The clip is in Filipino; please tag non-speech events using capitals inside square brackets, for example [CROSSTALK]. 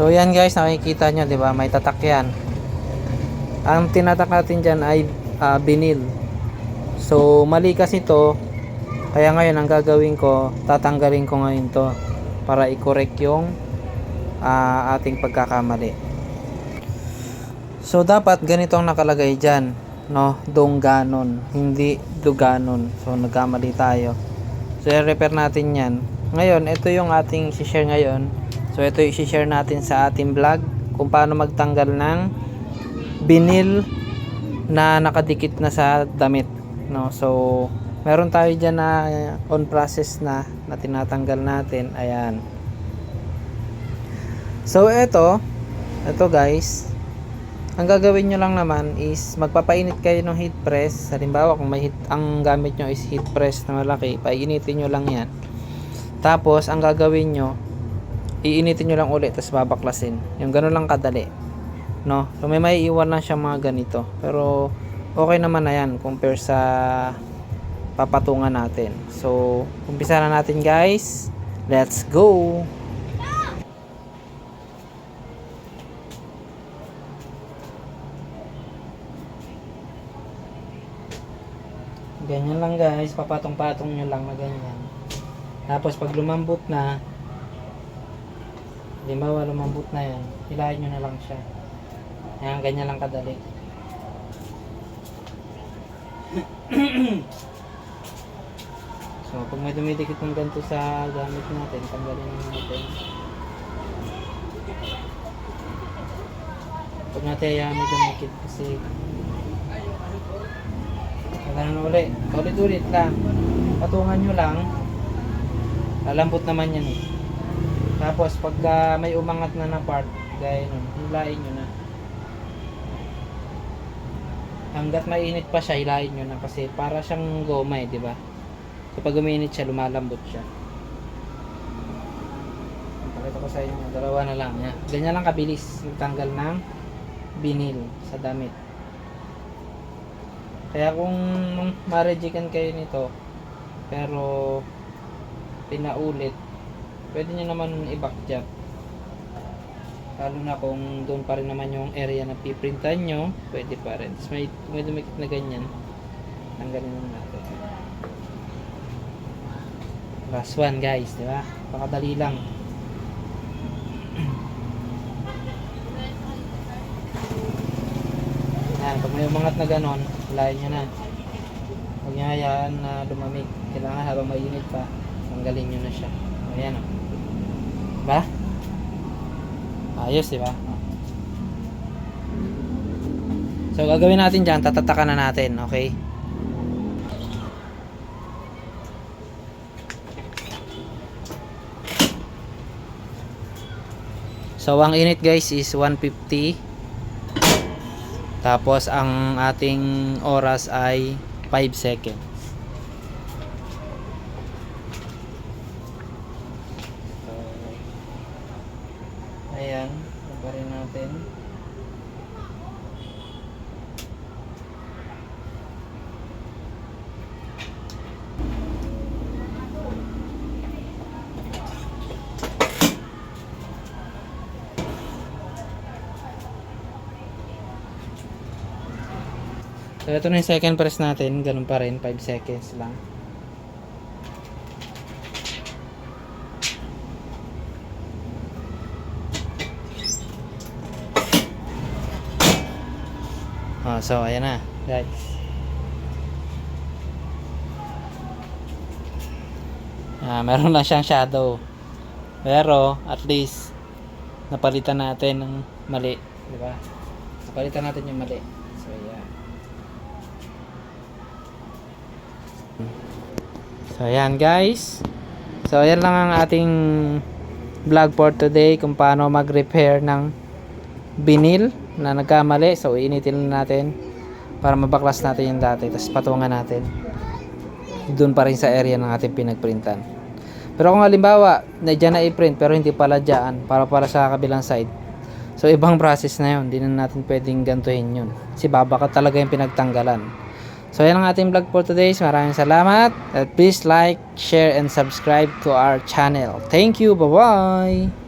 So yan guys, nakikita nyo, di ba? May tatak yan. Ang tinatak natin dyan ay ah, binil. So mali kasi to. Kaya ngayon ang gagawin ko, tatanggalin ko ngayon to para i-correct yung ah, ating pagkakamali. So dapat ganito ang nakalagay dyan, no? Dongganon, hindi duganon. So nagkamali tayo. So i-repair natin 'yan. Ngayon, ito yung ating share ngayon. So ito yung share natin sa ating vlog kung paano magtanggal ng binil na nakadikit na sa damit, no? So meron tayo diyan na on process na na tinatanggal natin. Ayan. So ito, ito guys, ang gagawin nyo lang naman is magpapainit kayo ng heat press. Halimbawa kung may heat, ang gamit nyo is heat press na malaki, painitin nyo lang yan. Tapos ang gagawin nyo, iinitin nyo lang ulit tapos babaklasin. Yung ganun lang kadali. No? So may may iwan lang siya mga ganito. Pero okay naman na yan compare sa papatungan natin. So umpisa na natin guys. Let's go! Ganyan lang guys, papatong-patong nyo lang na ganyan. Tapos pag lumambot na, halimbawa lumambot na yan, hilahin nyo na lang siya. Yan, ganyan lang kadali. [CLEARS THROAT] so, pag may dumidikit ng ganito sa gamit natin, tanggalin na natin. Pag natin ayaw may dumikit kasi Ganun ulit. Ulit-ulit lang. Patungan nyo lang. Lalambot naman yan eh. Tapos pagka may umangat na na part, gaya nun, hilain nyo na. Hanggat mainit pa siya, hilain nyo na kasi para siyang goma eh, di ba? So pag uminit siya, lumalambot siya. Pakita ko sa inyo, dalawa na lang. Yan. Ganyan lang kabilis magtanggal ng binil sa damit. Kaya kung ma-rejectan kayo nito, pero pinaulit, pwede nyo naman i-back job. Lalo na kung doon pa rin naman yung area na piprintan nyo, pwede pa rin. Tapos may, may dumikit na ganyan, tanggalin naman natin. Last one guys, di ba? Pakadali lang. Yan, pag may umangat na ganon, hilahin nyo na. Huwag nyo hayaan na lumamig. Kailangan habang mainit pa, tanggalin nyo na siya. Ayan o. Diba? Ayos, diba? So, gagawin natin dyan, tatatakan na natin, okay? So, ang init guys is 150 tapos ang ating oras ay 5 seconds. So, ayan, pa rin natin. So, ito na yung second press natin. Ganun pa rin. 5 seconds lang. Oh, so, ayan na. Guys. Ah, meron lang siyang shadow. Pero, at least, napalitan natin ng mali. Di ba? Napalitan natin yung mali. So, yeah. So ayan guys. So ayan lang ang ating vlog for today kung paano mag-repair ng binil na nagkamali. So iinitin na natin para mabaklas natin yung dati. Tapos patungan natin. Doon pa rin sa area ng ating pinagprintan. Pero kung halimbawa, na dyan na i-print pero hindi pala dyan para para sa kabilang side. So ibang process na yun. Hindi na natin pwedeng gantuhin yun. Si baba ka talaga yung pinagtanggalan. So yan ang ating vlog for today. Maraming salamat. At please like, share, and subscribe to our channel. Thank you. Bye-bye.